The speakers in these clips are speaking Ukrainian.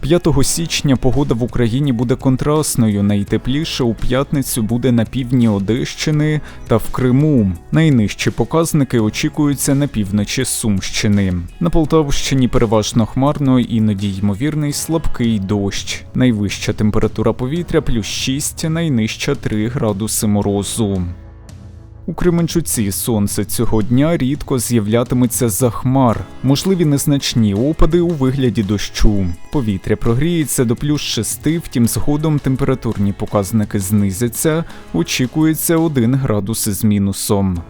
5 січня погода в Україні буде контрастною. Найтепліше у п'ятницю буде на півдні Одещини та в Криму. Найнижчі показники очікуються на півночі Сумщини. На Полтавщині переважно хмарно, іноді ймовірний слабкий дощ. Найвища температура повітря плюс 6, найнижча 3 градуси морозу. У Кременчуці сонце цього дня рідко з'являтиметься за хмар, можливі незначні опади у вигляді дощу. Повітря прогріється до плюс 6, втім згодом температурні показники знизяться, очікується 1 градус із мінусом.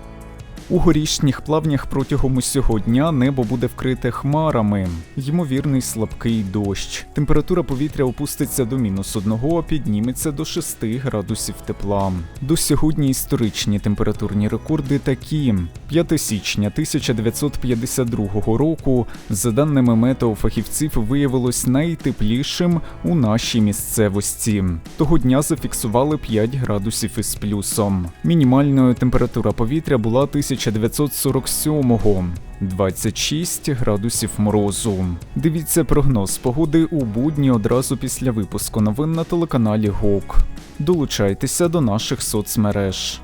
У горішніх плавнях протягом усього дня небо буде вкрите хмарами, ймовірний слабкий дощ. Температура повітря опуститься до мінус одного, а підніметься до 6 градусів тепла. До сьогодні історичні температурні рекорди такі: 5 січня 1952 року, за даними метеофахівців, виявилось найтеплішим у нашій місцевості. Того дня зафіксували 5 градусів із плюсом. Мінімальною температура повітря була 1947-го. 26 градусів морозу. Дивіться прогноз погоди у будні одразу після випуску новин на телеканалі ГОК. Долучайтеся до наших соцмереж.